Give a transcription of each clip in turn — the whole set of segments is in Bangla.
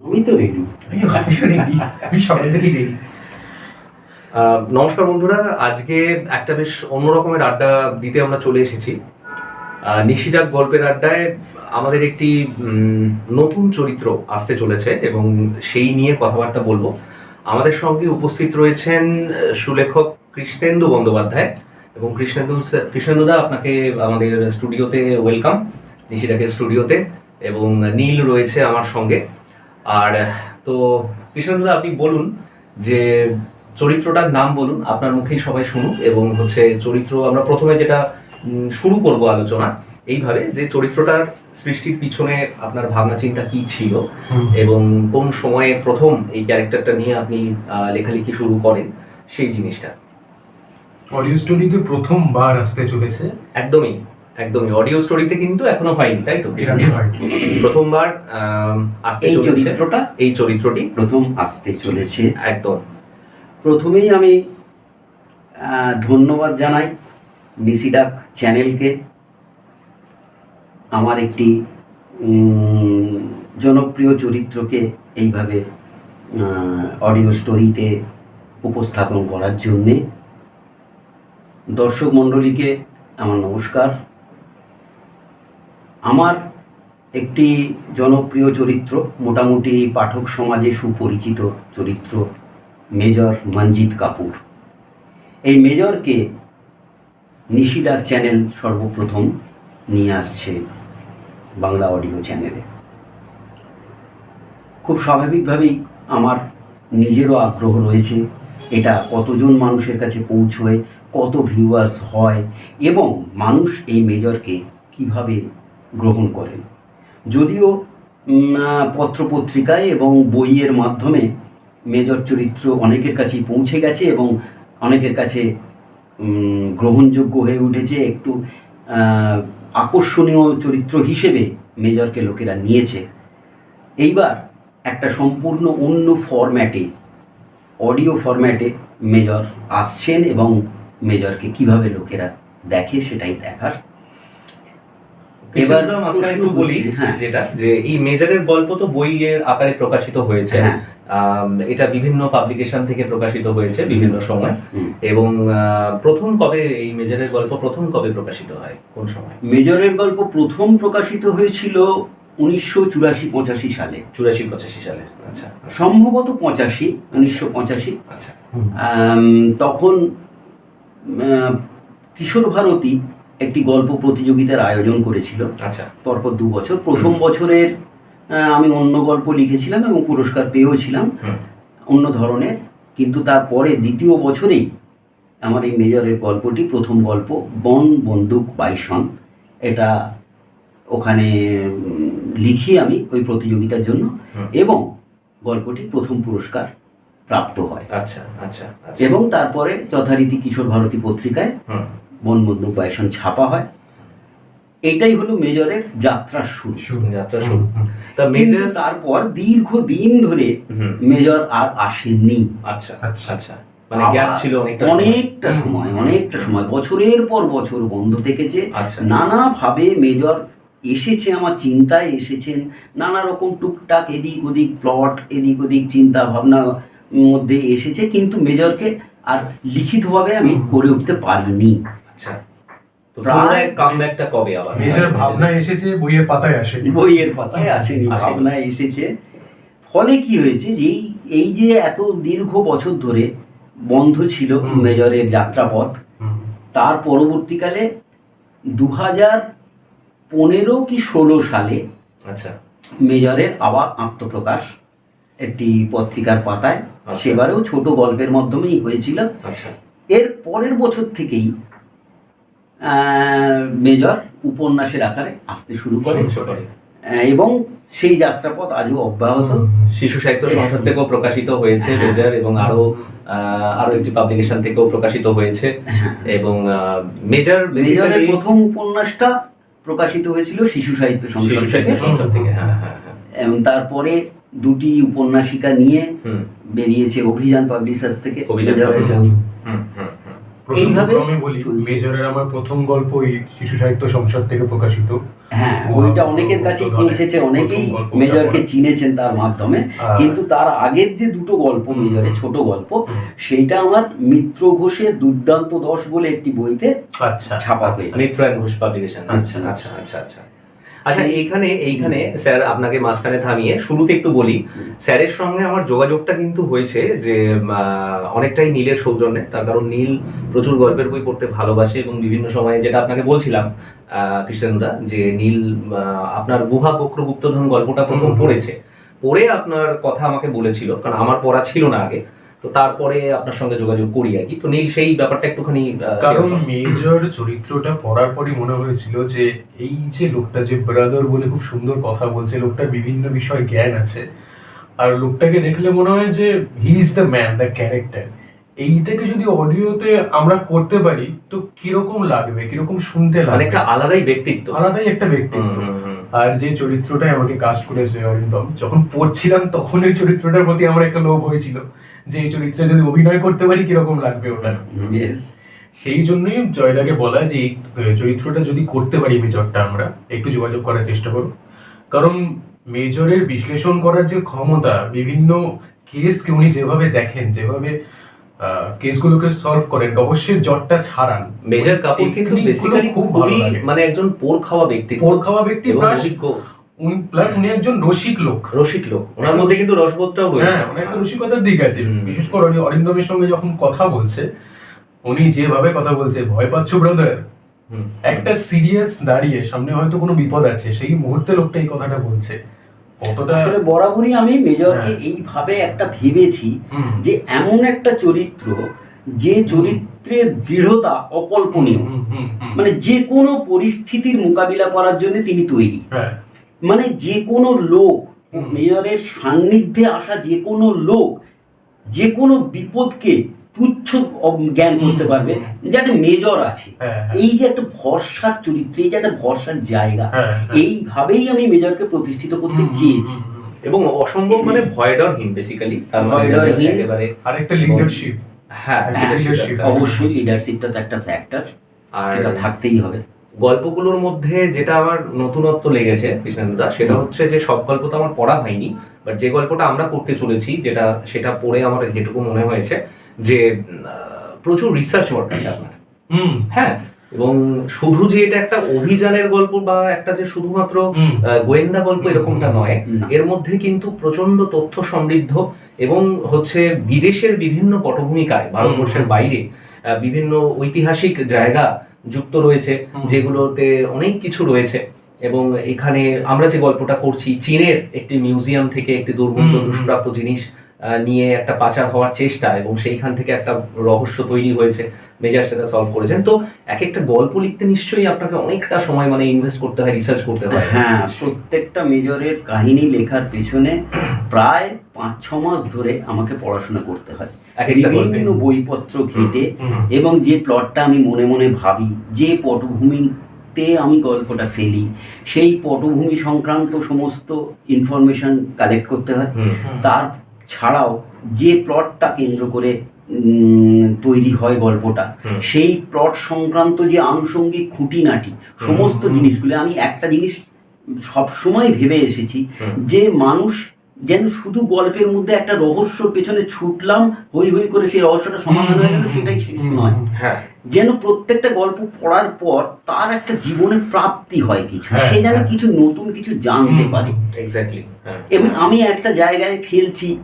আমি তো রেডি আমি সকাল থেকেই রেডি নমস্কার বন্ধুরা আজকে একটা বেশ অন্যরকমের আড্ডা দিতে আমরা চলে এসেছি। নিশিডাক গল্পের আড্ডায় আমাদের একটি নতুন চরিত্র আসতে চলেছে এবং সেই নিয়ে কথাবার্তা বলব। আমাদের সঙ্গে উপস্থিত রয়েছেন সুলেখক কৃষ্ণেন্দু বন্দ্যোপাধ্যায়। এবং কৃষ্ণেন্দু কৃষ্ণেন্দুদা আপনাকে আমাদের স্টুডিওতে ওয়েলকাম নিশিডাকের স্টুডিওতে এবং নীল রয়েছে আমার সঙ্গে। আর তো কৃষ্ণেন্দুদা আপনি বলুন যে চরিত্রটার নাম বলুন আপনার মুখেই সবাই শুনুক এবং হচ্ছে চরিত্র আমরা প্রথমে যেটা শুরু করব আলোচনা এইভাবে যে চরিত্রটার সৃষ্টির পিছনে আপনার ভাবনা চিন্তা কি ছিল এবং কোন সময়ে প্রথম এই ক্যারেক্টারটা নিয়ে আপনি লেখালেখি শুরু করেন সেই জিনিসটা। অডিও স্টোরিতে প্রথমবার আসতে চলেছে। একদমই। একদমই অডিও স্টোরিতে কিন্তু এখনও হয়নি তাই তো? প্রথমবার আসতে এই চলেছে। চরিত্রটা? এই চরিত্রটি। প্রথম আসতে চলেছে। একদম। প্রথমেই আমি ধন্যবাদ জানাই নিসিডাক চ্যানেলকে। আমার একটি জনপ্রিয় চরিত্রকে এইভাবে অডিও স্টোরিতে উপস্থাপন করার জন্যে দর্শক মণ্ডলীকে আমার নমস্কার। আমার একটি জনপ্রিয় চরিত্র, মোটামুটি পাঠক সমাজে সুপরিচিত চরিত্র, মেজর মঞ্জিত কাপুর। এই মেজরকে নিশিডাক চ্যানেল সর্বপ্রথম নিয়ে আসছে বাংলা অডিও চ্যানেলে। খুব স্বাভাবিকভাবেই আমার নিজেরও আগ্রহ রয়েছে এটা কতজন মানুষের কাছে পৌঁছয়, কত ভিউয়ার্স হয়, এবং মানুষ এই মেজরকে কীভাবে গ্রহণ করেন। যদিও পত্রপত্রিকায় এবং বইয়ের মাধ্যমে মেজর চরিত্র অনেকের কাছেই পৌঁছে গেছে এবং অনেকের কাছে গ্রহণযোগ্য হয়ে উঠেছে। একটু আকর্ষণীয় চরিত্র হিসেবে মেজরকে লোকেরা নিয়েছে। এইবার একটা সম্পূর্ণ অন্য ফরম্যাটে, অডিও ফরম্যাটে মেজর আসছেন এবং মেজরকে কীভাবে লোকেরা দেখে সেটাই দেখার এবার মাঝখানে একটু বলি হ্যাঁ। যেটা যে এই মেজারের গল্প তো বইয়ের আকারে প্রকাশিত হয়েছে। হ্যাঁ। এটা বিভিন্ন পাবলিকেশন থেকে প্রকাশিত হয়েছে বিভিন্ন সময়। এবং প্রথম কবে এই মেজারের গল্প প্রথম কবে প্রকাশিত হয়? কোন সময়? মেজরের গল্প প্রথম প্রকাশিত হয়েছিল উনিশশো চুরাশি পঁচাশি সালে। চুরাশি পঁচাশি সালে আচ্ছা। সম্ভবত পঁচাশি উনিশশো পঁচাশি। আচ্ছা। তখন কিশোর ভারতী একটি গল্প প্রতিযোগিতার আয়োজন করেছিল। আচ্ছা। পরপর দু বছর। প্রথম বছরের আমি অন্য গল্প লিখেছিলাম এবং পুরস্কার পেয়েওছিলাম অন্য ধরনের। কিন্তু তারপরে দ্বিতীয় বছরেই আমার এই মেজরের গল্পটি প্রথম গল্প বন বন্দুক বাইসন এটা ওখানে লিখি আমি ওই প্রতিযোগিতার জন্য। এবং গল্পটি প্রথম পুরস্কার প্রাপ্ত হয়। আচ্ছা আচ্ছা আচ্ছা। এবং তারপরে যথারীতি কিশোর ভারতী পত্রিকায় বন্দুক বাইসন ছাপা হয়। এটাই হলো মেজরের যাত্রার শুরু। শুরু যাত্রা শুরু। তা মেজার তারপর দীর্ঘ দিন ধরে মেজর আর আসেননি। আচ্ছা আচ্ছা। আচ্ছা। মানে গ্যাপ ছিল অনেকটা সময়। অনেকটা সময় অনেকটা সময় বছরের পর বছর বন্ধ থেকেছে। আচ্ছা। নানাভাবে মেজর এসেছে আমার চিন্তায় এসেছেন নানা রকম টুকটাক এদিক ওদিক প্লট এদিক ওদিক চিন্তা ভাবনা মধ্যে এসেছে। কিন্তু মেজরকে আর লিখিতভাবে আমি। করে উঠতে পারিনি। আচ্ছা। তো পুনরায় কামব্যাকটা কবে আবার? মেজর ভাবনা এসেছে বইয়ের পাতায় আসেনি। বইয়ের পাতায় আসেনি। এসেছে। ফলে কি হয়েছে যে এই যে এত দীর্ঘ বছর ধরে বন্ধ ছিল মেজরের যাত্রাপথ তার পরবর্তীকালে দু হাজার পনেরো কি ষোলো সালে আচ্ছা। মেজরের আবার আত্মপ্রকাশ একটি পত্রিকার পাতায়। আচ্ছা। সেবারেও ছোট গল্পের মাধ্যমেই হয়েছিল। আচ্ছা। এর পরের বছর থেকেই মেজর উপন্যাসের আকারে আসতে শুরু করে। এবং সেই যাত্রাপথ আজও অব্যাহত। শিশু সাহিত্য সংসদ থেকেও প্রকাশিত হয়েছে হ্যাঁ। রেজার এবং আরও আরও একটি পাবলিকেশন থেকেও প্রকাশিত হয়েছে। এবং মেজর মেজরের প্রথম উপন্যাসটা প্রকাশিত হয়েছিল শিশু সাহিত্য সংসদ থেকে সাহিত্য সংসদ থেকে হ্যাঁ হ্যাঁ হ্যাঁ। এবং তারপরে দুটি উপন্যাসিকা নিয়ে বেরিয়েছে অভিযান পাবলিশার্স থেকে। অভিযান মেজরের publishers। হুম হুম হুম এইভাবে প্রসঙ্গক্রমে বলি মেজরের আমার প্রথম গল্প এই শিশু সাহিত্য সংসদ থেকে প্রকাশিত। হ্যাঁ ওইটা অনেকের কাছেই পৌঁছেছে অনেকেই মেজরকে চিনেছেন তার মাধ্যমে কিন্তু তার আগের যে দুটো গল্প মেজরের মেজরে ছোট গল্প সেইটা আমার মিত্র ঘোষের দুর্দান্ত দশ বলে একটি বইতে আচ্ছা ছাপা হয়েছে। মিত্রায়ণ ঘোষ পাবলিকেশন আচ্ছা, আচ্ছা আচ্ছা আচ্ছা। আচ্ছা এইখানে এইখানে স্যার আপনাকে মাঝখানে থামিয়ে শুরুতে একটু বলি। স্যারের সঙ্গে আমার যোগাযোগটা কিন্তু হয়েছে যে অনেকটাই নীলের সৌজন্যে। তার কারণ নীল প্রচুর গল্পের বই পড়তে ভালোবাসে এবং বিভিন্ন সময়ে যেটা আপনাকে বলছিলাম আহ, কৃষ্ণেন্দুদা যে নীল আপনার গুহা বক্রগুপ্তধন গল্পটা প্রথম পড়েছে। পড়ে আপনার কথা আমাকে বলেছিল কারণ আমার পড়া ছিল না আগে। তো তারপরে আপনার সঙ্গে যোগাযোগ করি আর কি। তো নীল সেই ব্যাপারটা একটুখানি কারণ মেজর চরিত্রটা পড়ার পরই মনে হয়েছিল যে এই যে লোকটা যে ব্রাদার বলে খুব সুন্দর কথা বলছে লোকটার বিভিন্ন বিষয় জ্ঞান আছে। আর লোকটাকে দেখলে মনে হয় যে he is the man the character এইটাকে যদি অডিওতে আমরা করতে পারি তো কীরকম লাগবে কীরকম শুনতে লাগবে? অনেকটা আলাদাই ব্যক্তিত্ব। আলাদাই একটা ব্যক্তিত্ব। আর যে চরিত্রটাই আমাকে কাস্ট করেছে অরিন্দম যখন পড়ছিলাম তখন ওই চরিত্রটার প্রতি আমার একটা লোভ হয়েছিল। যে এই চরিত্রে যদি অভিনয় করতে পারি কীরকম লাগবে ওটা সেই জন্যই জয়দাকে বলা যে এই চরিত্রটা যদি করতে পারি মেজরটা আমরা একটু যোগাযোগ করার চেষ্টা করব। কারণ মেজরের বিশ্লেষণ করার যে ক্ষমতা বিভিন্ন কেসকে উনি যেভাবে দেখেন যেভাবে কেসগুলোকে সলভ করেন রহস্যের জটটা ছাড়ান। মেজর কাপুর কিন্তু বেসিক্যালি খুব ভালো লাগে। মানে একজন পোর খাওয়া ব্যক্তি। পোর খাওয়া ব্যক্তি অভিজ্ঞ প্লাস উনি একজন রসিক লোক। রসিক লোক। ওনার মধ্যে কিন্তু রসবোধটাও রয়েছে। হ্যাঁ একটা রসিকতার দিক আছে। বিশেষ করে উনি অরিন্দমের সঙ্গে যখন কথা বলছে উনি যেভাবে কথা বলছে ভয় পাচ্ছ ব্রাদার। একটা সিরিয়াস দাঁড়িয়ে সামনে হয়তো কোনো বিপদ আছে সেই মুহূর্তে লোকটা এই কথাটা বলছে। আসলে বরাবরই আমি মেজরকে হ্যাঁ। এইভাবে একটা ভেবেছি যে এমন একটা চরিত্র যে চরিত্রের দৃঢ়তা অকল্পনীয়। মানে যে কোনো পরিস্থিতির মোকাবিলা করার জন্য তিনি তৈরি। হ্যাঁ। মানে যে কোনো লোক। মেয়রের সান্নিধ্যে আসা যে কোনো লোক যে কোনো বিপদকে তুচ্ছ জ্ঞান করতে পারবে হুম। যাতে মেজর আছে হ্যাঁ হ্যাঁ, এই যে একটা ভরসার চরিত্র এই যে একটা ভরসার জায়গা হ্যাঁ। এইভাবেই আমি মেজরকে প্রতিষ্ঠিত করতে চেয়েছি। এবং অসম্ভব মানে ভয়ডরহীন বেসিক্যালি তার মানে ভয়ডরহীন। একেবারে আর একটা লিডারশিপ হ্যাঁ। একটা। অবশ্যই লিডারশিপটা তো একটা ফ্যাক্টর আর সেটা থাকতেই হবে গল্পগুলোর মধ্যে যেটা আমার নতুনত্ব লেগেছে কৃষ্ণেন্দুদা সেটা হচ্ছে যে সব গল্প তো আমার পড়া হয়নি বাট যে গল্পটা আমরা করতে চলেছি যেটা সেটা পড়ে আমার যেটুকু মনে হয়েছে যে প্রচুর রিসার্চ ওয়ার্ক আছে আপনার। হুম। হ্যাঁ এবং শুধু যে এটা একটা অভিযানের গল্প বা একটা যে শুধুমাত্র গোয়েন্দা গল্প এরকমটা নয় এর মধ্যে কিন্তু প্রচণ্ড তথ্য সমৃদ্ধ এবং হচ্ছে বিদেশের বিভিন্ন পটভূমিকায় ভারতবর্ষের বাইরে বিভিন্ন ঐতিহাসিক জায়গা যুক্ত রয়েছে যেগুলোতে অনেক কিছু রয়েছে এবং এখানে আমরা যে গল্পটা করছি চীনের একটি মিউজিয়াম থেকে একটি দুর্গন্ধ। দুষ্প্রাপ্য জিনিস নিয়ে একটা পাচার হওয়ার চেষ্টা এবং সেইখান থেকে একটা রহস্য তৈরি হয়েছে মেজার সেটা সলভ করেছেন। তো এক একটা গল্প লিখতে নিশ্চয়ই আপনাকে অনেকটা সময় মানে ইনভেস্ট করতে হয় রিসার্চ করতে হয়। হ্যাঁ প্রত্যেকটা মেজরের কাহিনী লেখার পেছনে প্রায় পাঁচ ছ মাস ধরে আমাকে পড়াশোনা করতে হয়। বিভিন্ন বইপত্র ঘেটে এবং যে প্লটটা আমি মনে মনে ভাবি যে পটভূমিতে আমি গল্পটা ফেলি সেই পটভূমি সংক্রান্ত সমস্ত ইনফরমেশন কালেক্ট করতে হয়। তার ছাড়াও যে প্লটটা কেন্দ্র করে উম, তৈরি হয় গল্পটা সেই প্লট সংক্রান্ত যে আনুষঙ্গিক খুঁটিনাটি সমস্ত জিনিসগুলো আমি একটা জিনিস সব সময় ভেবে এসেছি যে মানুষ যেন শুধু গল্পের মধ্যে একটা রহস্যর পেছনে ছুটলাম হই হই করে সেই রহস্যটা সমাধান হয়ে গেল সেটাই শেষ নয়। হ্যাঁ। যেন প্রত্যেকটা গল্প পড়ার পর তার একটা জীবনে প্রাপ্তি হয় কিছু হ্যাঁ, সে যেন হ্যাঁ। কিছু নতুন কিছু জানতে পারে। এবং আমি একটা জায়গায় ফেলছি আহ,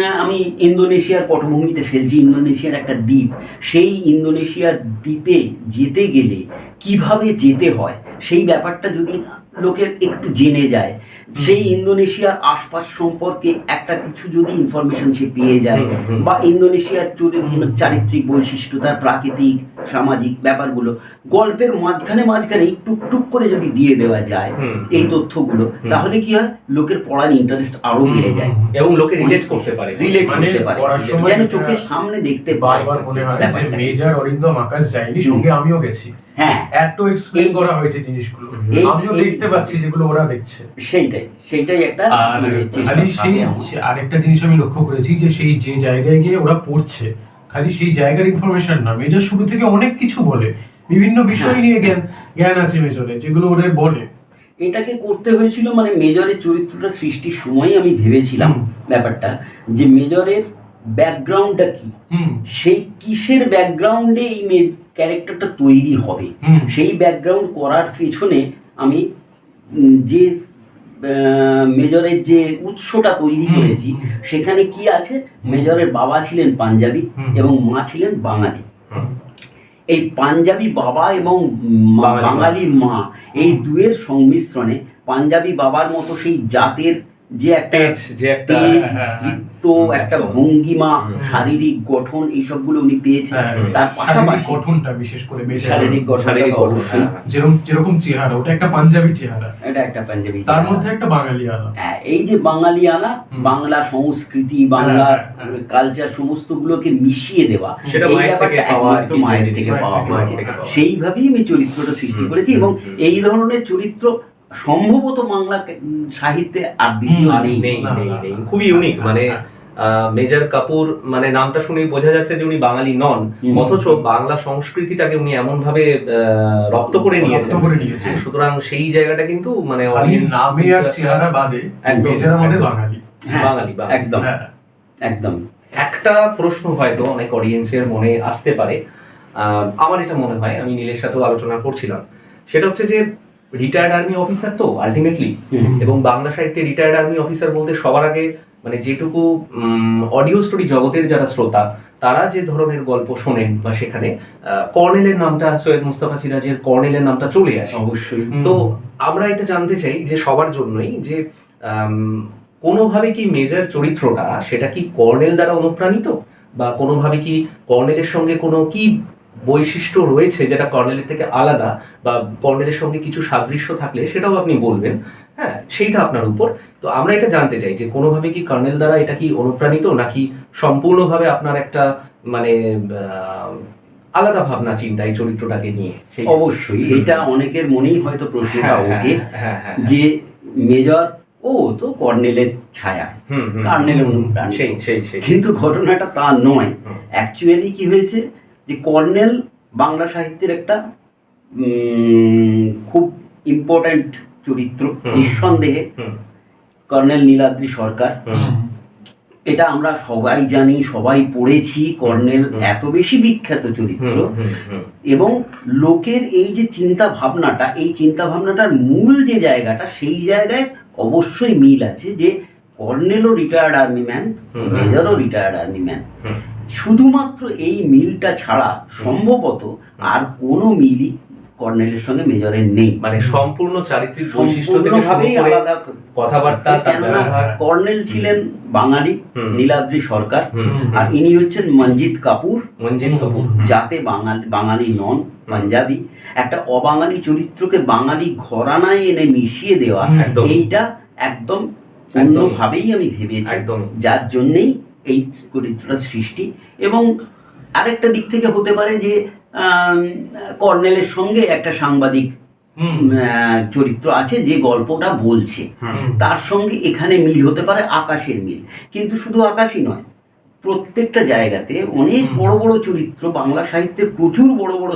আমি ইন্দোনেশিয়ার পটভূমিতে ফেলছি, ইন্দোনেশিয়ার একটা দ্বীপ। সেই ইন্দোনেশিয়ার দ্বীপে যেতে গেলে কীভাবে যেতে হয়? সেই ব্যাপারটা যদি লোকের একটু জেনে যায় সেই ইন্দোনেশিয়ার আশপাশ সম্পর্কে একটা কিছু যদি ইনফরমেশন সে পেয়ে যায়। বা ইন্দোনেশিয়ার চরি- চারিত্রিক বৈশিষ্ট্য তার প্রাকৃতিক সামাজিক ব্যাপারগুলো গল্পের মাঝখানে মাঝখানে টুক টুক করে যদি দিয়ে দেওয়া যায় এই তথ্যগুলো তাহলে কি হয়? লোকের পড়ার ইন্টারেস্ট আরও বেড়ে যায়। এবং লোকে রিলেট করতে পারে। রিলেট মানে করতে পারে। যেন চোখের সামনে দেখতে পায়। মেজর অরিন্দম আকাশ যায়নি সঙ্গে আমিও গেছি। হ্যাঁ। এত এক্সপ্লেন করা হয়েছে জিনিসগুলো। আমিও দেখতে পাচ্ছি যেগুলো ওরা দেখছে। সেইটাই সেইটাই একটা মানে সেই আরেকটা জিনিস আমি লক্ষ্য করেছি যে সেই যে জায়গায় গিয়ে ওরা পড়ছে খালি সেই জায়গার ইনফরমেশন না মেজর শুরু থেকে অনেক কিছু বলে। বিভিন্ন বিষয় হ্যাঁ। নিয়ে জ্ঞান জ্ঞান আছে মেজরে যেগুলো ওদের বলে। এটাকে করতে হয়েছিল মানে মেজরের চরিত্রটা সৃষ্টির সময় আমি ভেবেছিলাম ব্যাপারটা যে মেজরের ব্যাকগ্রাউন্ডটা কি? সেই কিসের ব্যাকগ্রাউন্ডে এই ক্যারেক্টারটা তৈরি হবে? সেই ব্যাকগ্রাউন্ড করার পেছনে আমি যে মেজরের যে উৎসটা তৈরি করেছি সেখানে কি আছে? মেজরের বাবা ছিলেন পাঞ্জাবি এবং মা ছিলেন বাঙালি। এই পাঞ্জাবি বাবা এবং বাঙালি মা। বাঙালি মা এই দুয়ের সংমিশ্রণে পাঞ্জাবি বাবার মতো সেই জাতের যে একটা তেজ যে একটা হ্যাঁ, হ্যাঁ। ভঙ্গিমা শারীরিক গঠন এইসবগুলো উনি পেয়েছেন হ্যাঁ, তার পাশাপাশি গঠনটা বিশেষ করে শারীরিক শারীরিক অবশ্যই হ্যাঁ। যেরকম যেরকম চেহারা ওটা একটা পাঞ্জাবি চেহারা এটা একটা পাঞ্জাবি তার মধ্যে একটা বাঙালি হ্যাঁ, এই যে বাঙালিয়ানা হুম। বাংলা সংস্কৃতি বাংলা হ্যাঁ, হ্যাঁ। কালচার সমস্ত গুলোকে মিশিয়ে দেওয়া সেটা মায়ের থেকে পাওয়া। সেইভাবেই আমি চরিত্রটা সৃষ্টি করেছি এবং এই ধরনের চরিত্র সম্ভবত বাংলা সাহিত্যে আর দ্বিতীয় নেই নেই। খুবই ইউনিক মানে। আহ, মেজর কাপুর মানে নামটা শুনেই বোঝা যাচ্ছে যে উনি বাঙালি নন অথচ বাংলা সংস্কৃতিটাকে উনি এমন ভাবে রপ্ত করে নিয়েছেন রপ্ত করে নিয়েছেন। হ্যাঁ, সুতরাং সেই জায়গাটা কিন্তু মানে নামে আর চেহারা বাদে একদম, মেজর আমাদের একদম। বাঙালি হ্যাঁ, বাঙালি। একদম হ্যাঁ একদম একটা প্রশ্ন হয়তো অনেক অডিয়েন্সের মনে আসতে পারে আহ, আমার এটা মনে হয় আমি নীলের সাথেও আলোচনা করছিলাম সেটা হচ্ছে যে রিটায়ার্ড আর্মি অফিসার তো আলটিমেটলি এবং বাংলা সাহিত্যে রিটায়ার্ড আর্মি অফিসার বলতে সবার আগে মানে যেটুকু অডিও স্টোরি জগতের যারা শ্রোতা তারা যে ধরনের গল্প শোনেন বা সেখানে কর্নেলের নামটা সৈয়দ মুস্তাফা সিরাজের কর্নেলের নামটা চলে আসে। অবশ্যই। তো আমরা এটা জানতে চাই যে সবার জন্যই যে কোনোভাবে কি মেজর চরিত্রটা সেটা কি কর্নেল দ্বারা অনুপ্রাণিত? বা কোনোভাবে কি কর্নেলের সঙ্গে কোনো কি বৈশিষ্ট্য রয়েছে যেটা কর্নেলের থেকে আলাদা বা কর্নেলের সঙ্গে কিছু সাদৃশ্য থাকলে সেটাও আপনি বলবেন। হ্যাঁ সেইটা আপনার উপর। তো আমরা এটা জানতে চাই যে কোনোভাবে কি কর্নেল দ্বারা এটা কি অনুপ্রাণিত নাকি সম্পূর্ণভাবে আপনার একটা মানে আলাদা ভাবনা চিন্তা এই চরিত্রটাকে নিয়ে? অবশ্যই এটা অনেকের মনেই হয়তো প্রশ্নটা হ্যাঁ, হ্যাঁ, ওঠে হ্যাঁ, হ্যাঁ, যে মেজর ও তো কর্নেলের ছায়া কর্নেলের সেই কিন্তু ঘটনাটা তা নয়। অ্যাকচুয়ালি কি হয়েছে? যে কর্নেল বাংলা সাহিত্যের একটা খুব ইম্পর্ট্যান্ট চরিত্র নিঃসন্দেহে। কর্নেল নীলাদ্রি সরকার। এটা আমরা সবাই জানি সবাই পড়েছি কর্নেল এত বেশি বিখ্যাত চরিত্র। এবং লোকের এই যে চিন্তা ভাবনাটা এই চিন্তা ভাবনাটার মূল যে জায়গাটা সেই জায়গায় অবশ্যই মিল আছে যে কর্নেলও রিটায়ার্ড আর্মি ম্যান। মেজরও রিটায়ার্ড আর্মি ম্যান। শুধুমাত্র এই মিলটা ছাড়া সম্ভবত আর কোনো মিলই কর্নেলের সঙ্গে মেজরের নেই। মানে সম্পূর্ণ চারিত্রিক বৈশিষ্ট্য থেকে আলাদা কথাবার্তা কর্নেল ছিলেন বাঙালি নীলাদ্রি সরকার আর ইনি হচ্ছেন মঞ্জিত কাপুর। মঞ্জিত কাপুর। যাতে বাঙালি বাঙালি নন পাঞ্জাবি। একটা অবাঙালি চরিত্রকে বাঙালি ঘরানায় এনে মিশিয়ে দেওয়া। এইটা একদম। অন্যভাবেই আমি ভেবেছি। একদম। যার জন্যেই এই চরিত্রটা সৃষ্টি। এবং আরেকটা দিক থেকে হতে পারে যে কর্নেলের সঙ্গে একটা সাংবাদিক চরিত্র আছে যে গল্পটা বলছে। তার সঙ্গে এখানে মিল হতে পারে আকাশের মিল। কিন্তু শুধু আকাশই নয় প্রত্যেকটা জায়গাতে অনেক বড় বড় চরিত্র বাংলা সাহিত্যের প্রচুর বড় বড়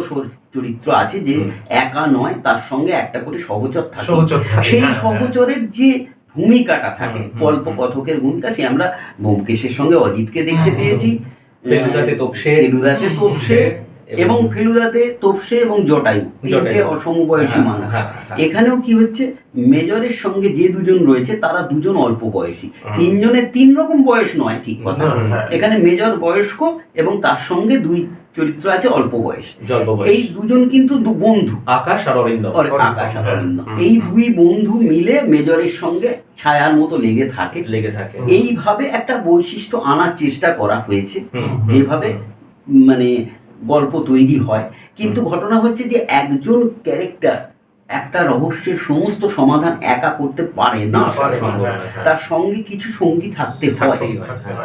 চরিত্র আছে যে একা নয় তার সঙ্গে একটা করে সহচর থাকে সেই হ্যাঁ, হ্যাঁ। সহচরের যে ভূমিকাটা থাকে হুম, হুম, গল্প কথকের ভূমিকা সে আমরা ব্যোমকেশের সঙ্গে অজিতকে দেখতে পেয়েছি। ফেলুদাতে তোপসে, ফেলুদাতে তোপসে এবং ফেলুদাতে তোপসে এবং জটায়ু তিনটে। অসমবয়সী হ্যাঁ, মানুষ। হ্যাঁ, হ্যাঁ। এখানেও কি হচ্ছে? মেজরের সঙ্গে যে দুজন রয়েছে তারা দুজন অল্প বয়সী। তিনজনের তিন রকম বয়স নয় ঠিক কথা। এখানে মেজর বয়স্ক এবং তার সঙ্গে দুই চরিত্র আছে অল্প বয়স। এই দুজন কিন্তু বন্ধু। আকাশ আর অরিন্দ আকাশ আর অরিন্দ এই দুই বন্ধু মিলে মেজরের সঙ্গে ছায়ার মতো লেগে থাকে। লেগে থাকে। এইভাবে একটা বৈশিষ্ট্য আনার চেষ্টা করা হয়েছে। যেভাবে মানে গল্প তৈরি হয়। কিন্তু ঘটনা হচ্ছে যে একজন ক্যারেক্টার একটা রহস্যের সমস্ত সমাধান একা করতে পারে না। হ্যাঁ, হ্যাঁ। তার সঙ্গে কিছু সঙ্গী থাকতে হয়।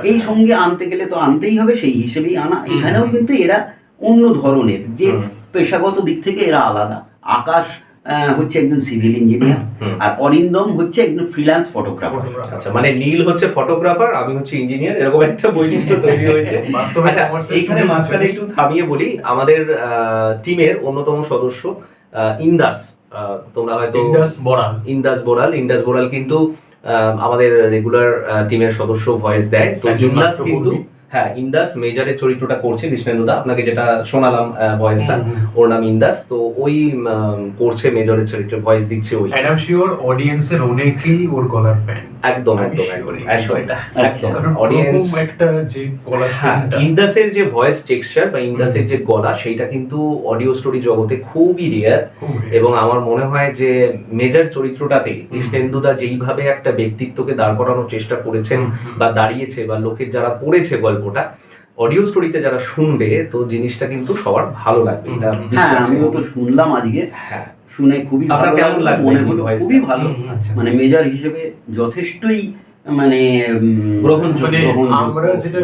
এই সঙ্গে আনতে গেলে তো আনতেই হবে সেই হিসেবেই আনা। এখানেও কিন্তু এরা অন্য ধরনের যে পেশাগত দিক থেকে এরা আলাদা। আকাশ আহ, হচ্ছে একজন সিভিল ইঞ্জিনিয়ার আর অরিন্দম হচ্ছে একজন ফ্রিল্যান্স ফটোগ্রাফার। আচ্ছা মানে নীল হচ্ছে ফটোগ্রাফার আমি হচ্ছে ইঞ্জিনিয়ার এরকম একটা বৈশিষ্ট্য তৈরি হয়েছে। আচ্ছা এইখানে মাঝখানে একটু থামিয়ে বলি আমাদের টিমের অন্যতম সদস্য আহ, ইন্দাস। তোমরা হয়তো ইন্ডাস বোরাল। ইন্দাস বোরাল। ইন্দাস বোরাল কিন্তু আহ, আমাদের রেগুলার টিমের সদস্য ভয়েস দেয়। তো ইন্দাস কিন্তু হ্যাঁ ইন্দাস মেজারের চরিত্রটা করছে কৃষ্ণেন্দুদা আপনাকে যেটা শোনালাম ভয়েসটা। ওর নাম ইন্দাস। তো ওই করছে মেজরের চরিত্রে ভয়েস দিচ্ছে ওই। অ্যান্ড আই শিওর অডিয়েন্সের অনেকেই ওর গলার ফ্যান একদম একদম অডিয়েন্স একটা যে হ্যাঁ ইন্দাসের যে ভয়েস টেক্সচার বা ইন্দাসের যে গলা সেইটা কিন্তু অডিও স্টোরি জগতে খুবই রেয়ার এবং আমার মনে হয় যে মেজর চরিত্রটাতে কৃষ্ণেন্দুদা যেইভাবে একটা ব্যক্তিত্বকে দাঁড় করানোর চেষ্টা করেছেন। বা দাঁড়িয়েছে বা লোকের যারা করেছে পড়েছে গল্পটা অডিও স্টোরিতে যারা শুনবে তো জিনিসটা কিন্তু সবার ভালো লাগবে এটা। হ্যাঁ আমিও তো শুনলাম আজকে হ্যাঁ শুনে খুবই ভালো মনে হলো? খুবই ভালো। আচ্ছা মানে মেজার হিসেবে যথেষ্টই মানে মানে আমরা যেটা।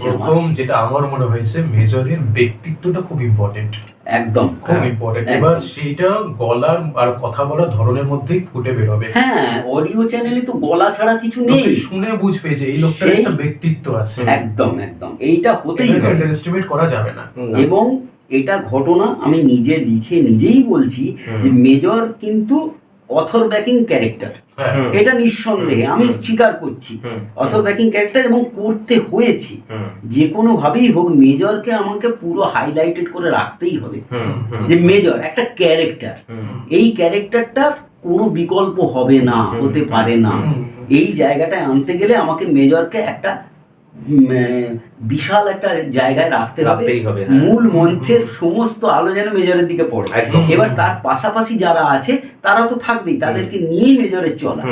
প্রথম যেটা আমার মনে হয়েছে মেজরের ব্যক্তিত্বটা খুব ইম্পর্টেন্ট একদম খুব হ্যাঁ, ইম্পর্টেন্ট এবার সেইটা গলার আর কথা বলার ধরনের মধ্যেই ফুটে বেরোবে। হ্যাঁ অডিও চ্যানেলে তো গলা ছাড়া কিছু নেই। শুনে বুঝবে যে এই লোকটার একটা ব্যক্তিত্ব আছে। একদম একদম। এইটা হতেই হবে। করা যাবে না। এবং এটা ঘটনা আমি নিজে লিখে নিজেই বলছি যে মেজর কিন্তু অথর ব্যাকিং ক্যারেক্টার এটা নিঃসন্দেহে আমি স্বীকার করছি। অথর ব্যাকিং ক্যারেক্টার এবং করতে হয়েছে। যে কোনো ভাবেই হোক মেজরকে আমাকে পুরো হাইলাইটেড করে রাখতেই হবে। যে মেজর একটা ক্যারেক্টার এই ক্যারেক্টারটা কোনো বিকল্প হবে না হতে পারে না। এই জায়গাটায় আনতে গেলে আমাকে মেজরকে একটা বিশাল একটা জায়গায় রাখতে হবে। রাখতেই হবে হ্যাঁ। মূল মঞ্চের সমস্ত আলো যেন মেজরের দিকে পড়ে। এবার তার পাশাপাশি যারা আছে তারা তো থাকবেই তাদেরকে নিয়েই মেজরের চলা।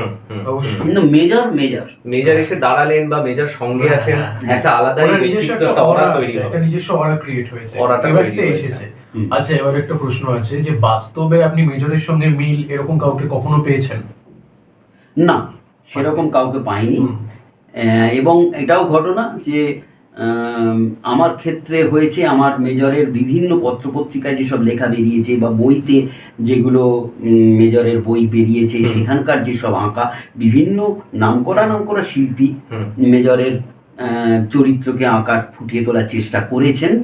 কিন্তু মেজর মেজর। মেজর এসে দাঁড়ালেন বা মেজর সঙ্গে হ্যাঁ, আছেন হ্যাঁ। একটা আলাদাই ব্যক্তিত্ব একটা একটা অরা অরা তৈরি হবে। একটা নিজস্ব অরা ক্রিয়েট হয়েছে। অরাটা। এসেছে? আচ্ছা এবার একটা প্রশ্ন আছে যে বাস্তবে আপনি মেজরের সঙ্গে মিল এরকম কাউকে কখনো পেয়েছেন? না সেরকম কাউকে পাইনি। এবং এটাও ঘটনা যে আমার ক্ষেত্রে হয়েছে আমার মেজরের বিভিন্ন পত্রপত্রিকায় যেসব লেখা বেরিয়েছে বা বইতে যেগুলো মেজরের বই বেরিয়েছে সেখানকার যেসব আঁকা বিভিন্ন নামকরা নামকরা শিল্পী মেজরের চরিত্রকে আঁকার ফুটিয়ে তোলার চেষ্টা করেছেন।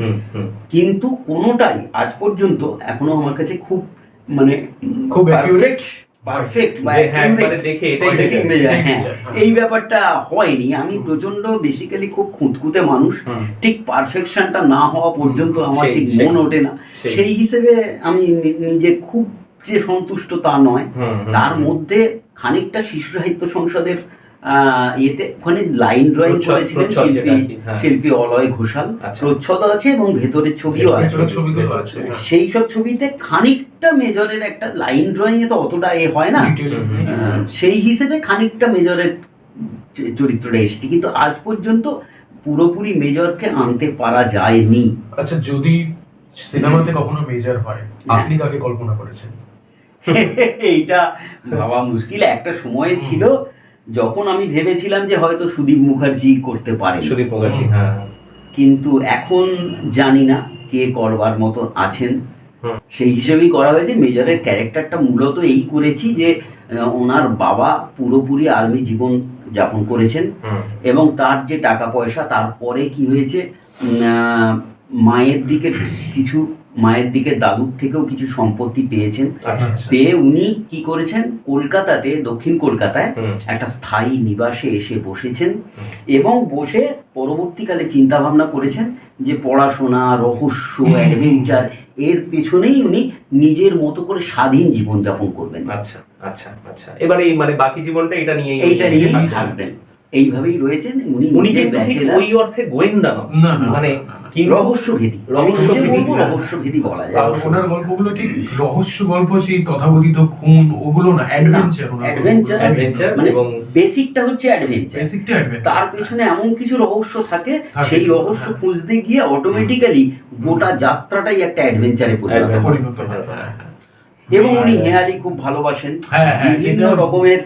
কিন্তু কোনোটাই আজ পর্যন্ত এখনও আমার কাছে খুব মানে খুব? পারফেক্ট বা হ্যাঁ, দেখে এটাই দেখে- এটাই হ্যাঁ। এই ব্যাপারটা হয়নি। আমি প্রচণ্ড বেসিক্যালি খুব খুঁতকুতে মানুষ। ঠিক পারফেকশনটা না হওয়া পর্যন্ত আমার ঠিক মন ওঠে না। সেই। হিসেবে আমি নিজে খুব যে সন্তুষ্ট তা নয়। তার মধ্যে খানিকটা শিশু সাহিত্য সংসদের ইয়েতে ওখানে লাইন ড্রয়িং করেছিলেন শিল্পী হ্যাঁ। শিল্পী অলয় ঘোষাল। আচ্ছা। প্রচ্ছদ আছে এবং ভেতরের ছবিও আছে। হ্যাঁ। সেই সব ছবিতে খানিকটা মেজরের একটা লাইন ড্রয়িং এ তো অতটা এ হয় না। আহ, সেই হিসেবে খানিকটা মেজরের চরিত্রটা এসেছে। কিন্তু আজ পর্যন্ত পুরোপুরি মেজরকে আনতে পারা যায়নি। আচ্ছা যদি সিনেমাতে কখনো মেজর হয় হ্যাঁ। আপনি কাকে কল্পনা করেছেন? এইটা ভাবা মুশকিল। একটা সময় ছিল যখন আমি ভেবেছিলাম যে হয়তো সুদীপ মুখার্জি করতে পারে। সুদীপ মুখার্জি হ্যাঁ। কিন্তু এখন জানি না কে করবার মতো আছেন। সেই হিসেবেই করা হয়েছে। মেজরের ক্যারেক্টারটা মূলত এই করেছি যে ওনার বাবা পুরোপুরি আর্মি জীবন যাপন করেছেন। এবং তার যে টাকা পয়সা তারপরে কি হয়েছে মায়ের দিকে কিছু মায়ের দিকে দাদুর থেকেও কিছু সম্পত্তি পেয়েছেন। আচ্ছা আচ্ছা। পেয়ে উনি কি করেছেন? কলকাতাতে দক্ষিণ কলকাতায় একটা স্থায়ী নিবাসে এসে বসেছেন এবং বসে পরবর্তীকালে চিন্তা ভাবনা করেছেন যে পড়াশোনা রহস্য অ্যাডভেঞ্চার এর পেছনেই উনি নিজের মতো করে স্বাধীন জীবনযাপন করবেন। আচ্ছা আচ্ছা আচ্ছা। এবার এই মানে বাকি জীবনটা এটা নিয়েই এইটা নিয়ে নিয়েই থাকবেন। এইভাবেই রয়েছেন উনি উনি কিন্তু ওই অর্থে গোয়েন্দা না মানে। রহস্যভেদী। রহস্যভেদী, হ্যাঁ। রহস্যভেদী বলা যায়। ওনার গল্পগুলো ঠিক রহস্য গল্প সেই তথাকথিত খুন ওগুলো না অ্যাডভেঞ্চার অ্যাডভেঞ্চার অ্যাডভেঞ্চার মানে বেসিকটা হচ্ছে অ্যাডভেঞ্চার বেসিকটা অ্যাডভেঞ্চার তার পেছনে এমন কিছু রহস্য থাকে থাকে। সেই রহস্য খুঁজতে গিয়ে অটোমেটিক্যালি গোটা যাত্রাটাই একটা অ্যাডভেঞ্চারে পরিণত হয় পরিণত হয় হ্যাঁ, হ্যাঁ। এবং উনি হেয়ালি খুব ভালোবাসেন। হ্যাঁ, হ্যাঁ, বিভিন্ন রকমের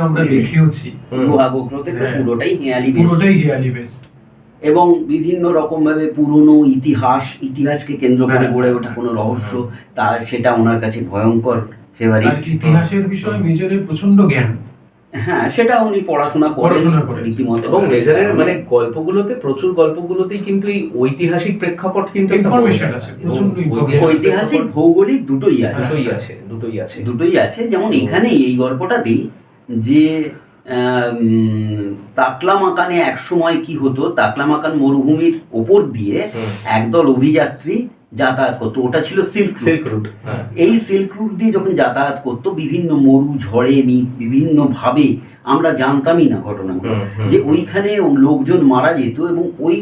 আমরা দেখিয়েছি হুম। গুহা গোগ্রতে তো হ্যাঁ। পুরোটাই হেয়ালি পুরোটাই হেয়ালি বেস্ট এবং বিভিন্ন রকম ভাবে পুরনো ইতিহাস ইতিহাসকে কেন্দ্র করে হ্যাঁ। গড়ে ওঠা কোনো রহস্য তা সেটা ওনার কাছে ভয়ঙ্কর ফেভারিট ইতিহাসের বিষয়ে মেজরের প্রচণ্ড জ্ঞান। হ্যাঁ সেটা উনি পড়াশোনা করেন পড়াশোনা করেন। রীতিমতো। এবং মেজারের মানে গল্পগুলোতে প্রচুর গল্পগুলোতেই কিন্তু এই ঐতিহাসিক প্রেক্ষাপট কিন্তু আছে, ঐতিহাসিক ভৌগোলিক দুটোই আছে। দুটোই আছে দুটোই আছে। দুটোই আছে। যেমন এখানে এই গল্পটা গল্পটাতেই যে আম, তাকলা মাকানে এক সময় কি হতো তাকলা মাকান মরুভূমির ওপর দিয়ে একদল অভিযাত্রী যাতায়াত করতো ওটা ছিল সিল্ক সিল্ক রুট হ্যাঁ এই সিল্ক রুট দিয়ে যখন যাতায়াত করতো বিভিন্ন মরু ঝড়ে বিভিন্নভাবে আমরা জানতামই না ঘটনাগুলো। যে ওইখানে লোকজন মারা যেত এবং ওই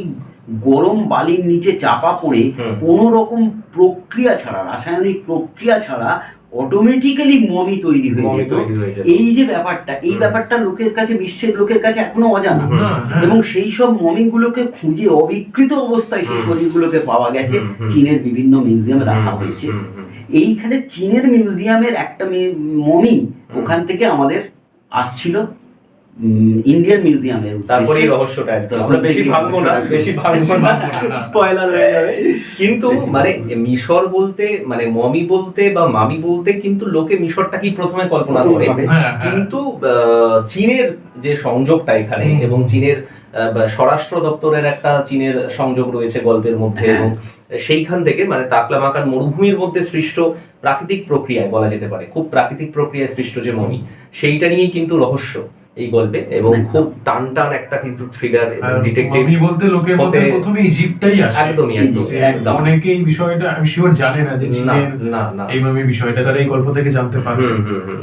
গরম বালির নিচে চাপা পড়ে। কোনো রকম প্রক্রিয়া ছাড়া রাসায়নিক প্রক্রিয়া ছাড়া অটোমেটিক্যালি মমি তৈরি হয়ে যেত হয়ে। এই যে ব্যাপারটা এই ব্যাপারটা লোকের কাছে বিশ্বের লোকের কাছে এখনও অজানা। না, হ্যাঁ। এবং সেই সব মমিগুলোকে খুঁজে অবিকৃত অবস্থায় সেই। শরীরগুলোকে পাওয়া গেছে। চীনের বিভিন্ন মিউজিয়ামে রাখা হয়েছে। এইখানে চীনের মিউজিয়ামের একটা মমি ওখান থেকে আমাদের আসছিল ইন্ডিয়ান মিউজিয়ামের তারপরে রহস্যটা আমরা বেশি ভাঙবো না বেশি। ভাঙবো না। স্পয়লার হয়ে যাবে কিন্তু মানে মিশর বলতে মানে মমি বলতে বা মামি বলতে কিন্তু লোকে মিশরটাকেই প্রথমে কল্পনা করে। হ্যাঁ, হ্যাঁ। কিন্তু আহ, চীনের যে সংযোগটা এখানে এবং চীনের আহ, স্বরাষ্ট্র দপ্তরের একটা চীনের সংযোগ রয়েছে গল্পের মধ্যে হ্যাঁ। এবং সেইখান থেকে মানে তাকলা মাকান মরুভূমির মধ্যে সৃষ্ট প্রাকৃতিক প্রক্রিয়ায় বলা যেতে পারে খুব প্রাকৃতিক প্রক্রিয়ায় সৃষ্ট যে মমি সেইটা নিয়েই কিন্তু রহস্য এই গল্পে এবং খুব টান টান একটা কিন্তু থ্রিলার ডিটেকটিভ মামি বলতে লোকের মধ্যে প্রথমে ইজিপ্টটাই আসে। একদমই একদম। অনেকে এই বিষয়টা আমি শিওর জানে না যে না চীনের না না। এই বিষয়টা তারা এই গল্প থেকে জানতে পারবে।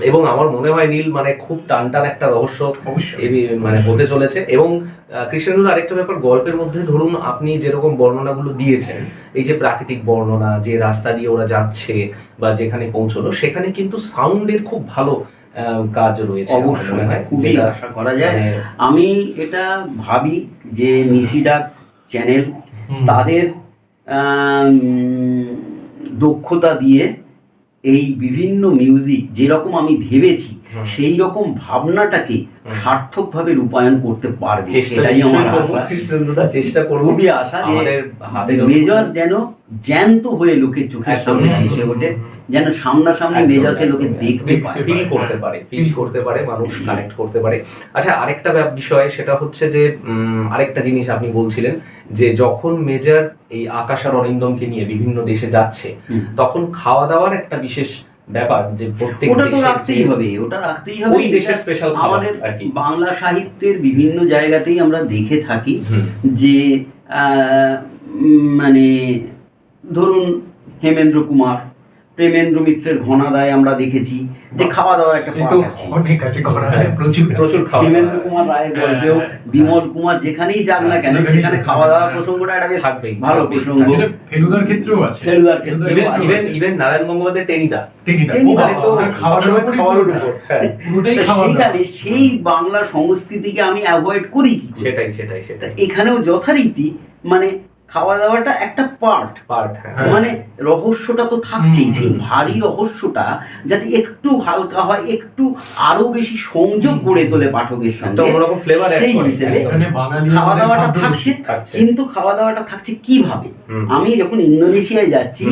এবং আমার মনে হয় নীল মানে খুব টান টান একটা রহস্য মানে হতে চলেছে। এবং কৃষ্ণেন্দুর আরেকটা ব্যাপার গল্পের মধ্যে ধরুন আপনি যেরকম বর্ণনাগুলো দিয়েছেন এই যে প্রাকৃতিক বর্ণনা যে রাস্তা দিয়ে ওরা যাচ্ছে বা যেখানে পৌঁছলো সেখানে কিন্তু সাউন্ডের খুব ভালো কাজ রয়েছে অবশ্যই মনে খুবই আশা করা যায়। মানে- আমি এটা ভাবি যে নিশিডাক চ্যানেল তাদের দক্ষতা দিয়ে এই বিভিন্ন মিউজিক যেরকম আমি ভেবেছি। সেই রকম ভাবনাটাকে। সার্থকভাবে রূপায়ণ করতে পারবে। এটাই আমার আশা। চেষ্টা করব। খুবই আশা যে মেজর যেন জ্যান্ত হয়ে লোকের চোখের সামনে। ভেসে ওঠে যেন সামনাসামনি মেজরকে লোকে দেখতে। পায়। ফিল করতে পারে ফিল করতে পারে মানুষ কানেক্ট করতে পারে। আচ্ছা আরেকটা বিষয় সেটা হচ্ছে যে উম, আরেকটা জিনিস আপনি বলছিলেন যে যখন মেজর এই আকাশ আর অরিন্দমকে নিয়ে বিভিন্ন দেশে যাচ্ছে তখন খাওয়া দাওয়ার একটা বিশেষ ব্যাপার যে প্রত্যেক ওটা তো রাখতেই হবে ওটা রাখতেই হবে ওই দেশের স্পেশাল আমাদের বাংলা সাহিত্যের বিভিন্ন জায়গাতেই আমরা দেখে থাকি যে আহ, উম, মানে ধরুন হেমেন্দ্র কুমার প্রেমেন্দ্র মিত্রের ঘনাদায় আমরা দেখেছি যে খাওয়া দাওয়ার একটা কিন্তু অনেক আছে করা যায় প্রচুর আছে। প্রচুর খাওয়া হেমেন্দ্র কুমার রায়ের হ্যাঁ, গল্পেও হ্যাঁ, বিমল কুমার যেখানেই যাক না কেন হ্যাঁ, সেখানে খাওয়া দাওয়ার হ্যাঁ। প্রসঙ্গটা একটা বেশ থাকবেই, ভালো প্রসঙ্গ। ফেলুদার ক্ষেত্রেও আছে। ফেলুদার আছে। ইভেন ইভেন নারায়ণ গঙ্গোপাধ্যায়ের টেনিদা। টেনিদা। টেনিদা, ও বাবা, তো খাওয়ার সবসময় খাওয়ার উপর, হ্যাঁ। পুরোটাই খাওয়া সেইখানে সেই বাংলা সংস্কৃতিকে আমি অ্যাভয়েড করি কি সেটাই সেটাই সেটাই। এখানেও যথারীতি মানে খাওয়া দাওয়াটা একটা পার্ট পার্ট হ্যাঁ। হ্যাঁ। মানে রহস্যটা তো থাকছেই সেই ভারী রহস্যটা যাতে একটু হালকা হয় একটু আরও বেশি সংযোগ। গড়ে তোলে পাঠকের সঙ্গে। সেই হিসেবে খাওয়া দাওয়াটা থাকছে কিন্তু খাওয়া দাওয়াটা থাকছে কীভাবে? আমি যখন ইন্দোনেশিয়ায় যাচ্ছি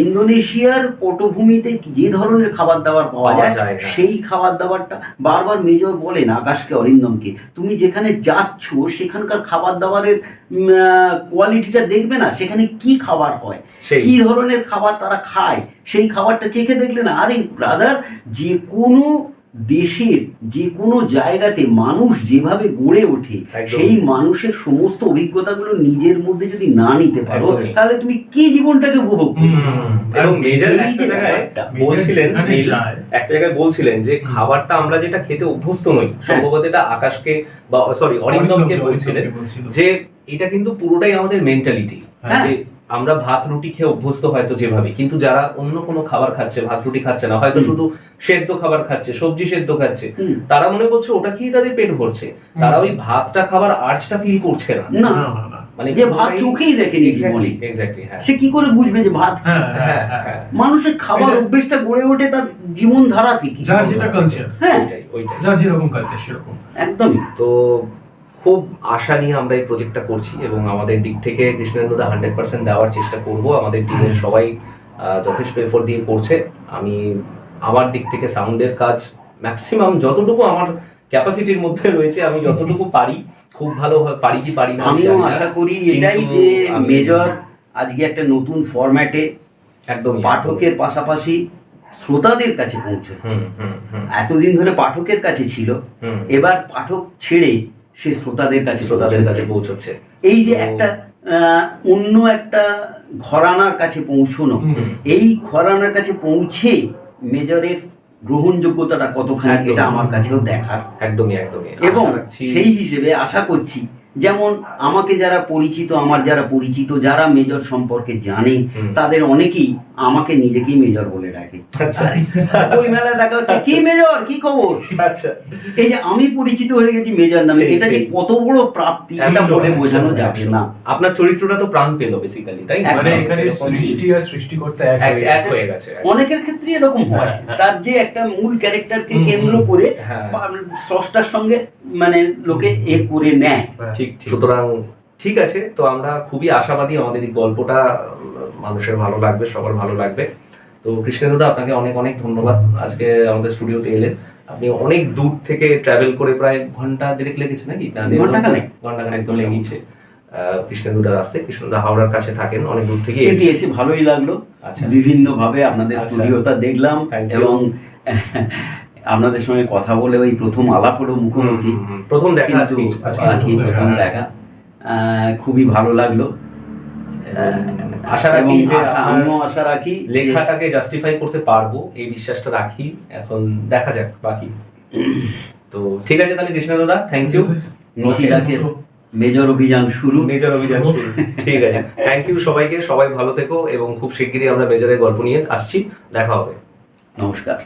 ইন্দোনেশিয়ার পটভূমিতে যে ধরনের খাবার দাবার পাওয়া যায়, হ্যাঁ। সেই খাবার দাবারটা বারবার মেজর বলেন আকাশকে অরিন্দমকে তুমি যেখানে যাচ্ছ সেখানকার খাবার দাবারের কোয়ালিটিটা দেখবে না সেখানে কি খাবার হয় কি ধরনের খাবার তারা খায় সেই খাবারটা চেখে দেখলে না আরে ব্রাদার যে কোনো দেশের যে কোনো জায়গাতে মানুষ যেভাবে গড়ে ওঠে সেই মানুষের সমস্ত অভিজ্ঞতাগুলো নিজের মধ্যে যদি না নিতে পারো তাহলে তুমি কি জীবনটাকে উপভোগ। এবং মেজর একটা জায়গায় বলছিলেন একটা জায়গায় বলছিলেন যে খাবারটা আমরা যেটা খেতে অভ্যস্ত নই সম্ভবত এটা আকাশকে বা সরি অরিন্দমকে বলছিলেন যে এটা কিন্তু পুরোটাই আমাদের মেন্টালিটি হ্যাঁ। যে আমরা ভাত রুটি খেয়ে অভ্যস্ত হয়তো যেভাবে কিন্তু যারা অন্য কোনো খাবার খাচ্ছে ভাত রুটি খাচ্ছে না হয়তো শুধু সেদ্ধ খাবার খাচ্ছে সবজি সেদ্ধ খাচ্ছে তারা মনে করছে ওটা খেয়েই তাদের পেট ভরছে। তারা ওই ভাতটা খাবার আর্চটা ফিল করছে না। না। মানে যে ভাত চোখেই দেখেনি জীবনে। এক্স্যাক্টলি হ্যাঁ। সে কি করে বুঝবে যে ভাত? হ্যাঁ, হ্যাঁ হ্যাঁ, হ্যাঁ। হ্যাঁ। মানুষের খাবার অভ্যেসটা গড়ে ওঠে তার জীবন ধারা থেকে। যার যেটা কালচার হ্যাঁ। ওইটাই ওইটাই। যার যেরকম কালচার সেরকম। একদমই। তো খুব আশা নিয়ে আমরা এই প্রজেক্টটা করছি এবং আমাদের দিক থেকে কৃষ্ণেন্দুদা হান্ড্রেড পার্সেন্ট দেওয়ার চেষ্টা করব। আমাদের টিমের সবাই যথেষ্ট এফোর্ট দিয়ে করছে। আমি আমার দিক থেকে সাউন্ডের কাজ ম্যাক্সিমাম যতটুকু আমার ক্যাপাসিটির মধ্যে রয়েছে আমি যতটুকু পারি খুব ভালো পারি কি পারি না আমি আমিও আশা করি এটাই যে মেজর আজকে একটা নতুন ফরম্যাটে একদম পাঠকের পাশাপাশি শ্রোতাদের কাছে পৌঁছচ্ছে এতদিন ধরে পাঠকের কাছে ছিল। এবার পাঠক ছেড়ে সে শ্রোতাদের কাছে শ্রোতাদের কাছে পৌঁছচ্ছে। এই যে একটা আহ, অন্য একটা ঘরানার কাছে পৌঁছনো এই ঘরানার কাছে পৌঁছে মেজরের গ্রহণযোগ্যতাটা কতখানি। এটা আমার কাছেও দেখার একদমই একদমই এবং সেই হিসেবে আশা করছি যেমন আমাকে যারা পরিচিত আমার যারা পরিচিত যারা মেজর সম্পর্কে জানে তাদের অনেকেই আমাকে নিজেকেই মেজর বলে ডাকে। আচ্ছা। ওই মেলায় দেখা হচ্ছে কি মেজর কি খবর? আচ্ছা। এই যে আমি পরিচিত হয়ে গেছি মেজর নামে এটা যে কত বড় প্রাপ্তি এটা বলে বোঝানো যাবে না। আপনার চরিত্রটা তো প্রাণ পেল বেসিক্যালি তাই না? মানে এখানে সৃষ্টি আর সৃষ্টিকর্তা এক এক হয়ে গেছে। অনেকের ক্ষেত্রে এরকম হয় হ্যাঁ, হ্যাঁ। তার যে একটা মূল ক্যারেক্টারকে কেন্দ্র করে হ্যাঁ। স্রষ্টার সঙ্গে মানে লোকে এ করে নেয়। হ্যাঁ। ঠিক ঠিক। সুতরাং ঠিক আছে তো আমরা খুবই আশাবাদী আমাদের এই গল্পটা মানুষের ভালো লাগবে সবার ভালো লাগবে। তো কৃষ্ণেন্দুদা আপনাকে অনেক অনেক ধন্যবাদ। আজকে আমাদের স্টুডিওতে এলেন। আপনি অনেক দূর থেকে ট্রাভেল করে প্রায় ঘণ্টা দেড়েক লেগেছে নাকি? ঘণ্টা দেড় ঘন্টাখানেক। ঘন্টাখানেক তো লেগেছে কৃষ্ণেন্দুদার আসতে কৃষ্ণদা হাওড়ার কাছে থাকেন অনেক দূর থেকে এসে এসে ভালোই লাগল। আচ্ছা। বিভিন্ন ভাবে আপনাদের আচ্ছা। স্টুডিওটা দেখলাম এবং আপনাদের সঙ্গে কথা বলে ওই প্রথম আলাপ হলো মুখোমুখি। প্রথম দেখা আজকে প্রথম দেখা। খুবই ভালো লাগল। আশা রাখি যে আমিও আশা রাখি লেখাটাকে জাস্টিফাই করতে পারব এই বিশ্বাসটা রাখি। এখন দেখা যাক বাকি। তো ঠিক আছে তাহলে কৃষ্ণ দাদা থ্যাংক ইউ নিশিরাকে মেজর অভিযান শুরু। মেজর অভিযান শুরু। ঠিক আছে। থ্যাংক ইউ সবাইকে সবাই ভালো থেকো এবং খুব শিগগিরই আমরা মেজরের গল্প নিয়ে আসছি। দেখা হবে। নমস্কার।